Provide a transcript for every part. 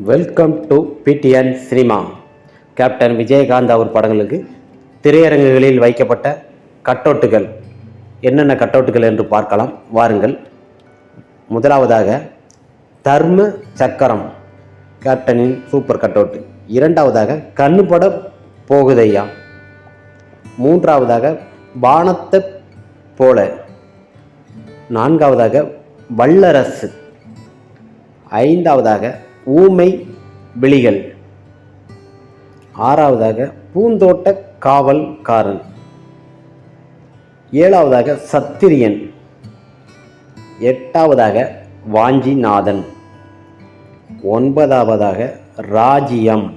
Welcome to PTN cinema captain Vijayakanth அவர் படங்களுக்கு திரையரங்குகளில் வைக்கப்பட்ட கட்டவுட்டுகள். என்னென்ன கட்டவுட்டுகள் என்று பார்க்கலாம். வாருங்கள். முதலாவதாக தர்ம சக்கரம். கேப்டனின் சூப்பர் கட்டவுட்டு. இரண்டாவதாக கண்ணுபட போகுதையா. மூன்றாவதாக பானத்தை போல. நான்காவதாக வல்லரசு. ஐந்தாவதாக ஊமை விழிகள் ஆறாவதாக பூந்தோட்ட காவல்காரன். ஏழாவதாக சத்திரியன். எட்டாவதாக வாஞ்சிநாதன். ஒன்பதாவதாக ராஜ்யம்.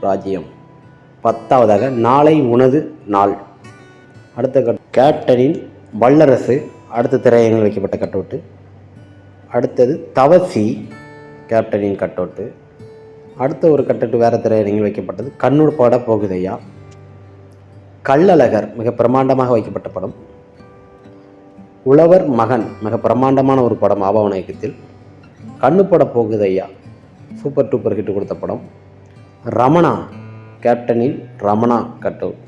ராஜ்யம். பத்தாவதாக நாளை உனது நாள். அடுத்த கட் கேப்டனின் வல்லரசு. அடுத்த திரையரங்கில் வைக்கப்பட்ட கட்டவுட்டு. அடுத்தது தவசி. கேப்டனின் கட்டவுட்டு. அடுத்த ஒரு கட்டவுட்டு வேறு திரையரங்கில் வைக்கப்பட்டது கண்ணூர் பட போகுதையா? கள்ளழகர் மிக பிரமாண்டமாக வைக்கப்பட்ட படம். உழவர் மகன் மிக பிரமாண்டமான ஒரு படம் ஆபாவன இயக்கத்தில் கண்ணு பட போகுதையா? சூப்பர் டூப்பர் ஹிட் கொடுத்த படம். ரமணா கேப்டனின் ரமணா கட்டவுட்.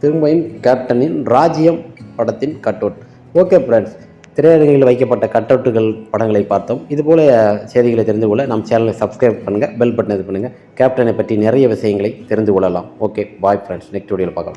திரும்பியும் கேப்டனின் ராஜ்யம் படத்தின் கட்டவுட். ஓகே ஃப்ரெண்ட்ஸ் திரையரங்கில் வைக்கப்பட்ட கட்டவுட்டுகள் படங்களை பார்த்தோம். இதுபோல செய்திகளை தெரிந்து கொள்ள நம் சேனலை சப்ஸ்கிரைப் பண்ணுங்கள் பெல் பட்டன் இது பண்ணுங்கள் கேப்டனை பற்றி நிறைய விஷயங்களை தெரிந்து கொள்ளலாம். ஓகே பாய் ஃப்ரெண்ட்ஸ் நெக்ஸ்ட் வீடியோவில் பார்க்கலாம்.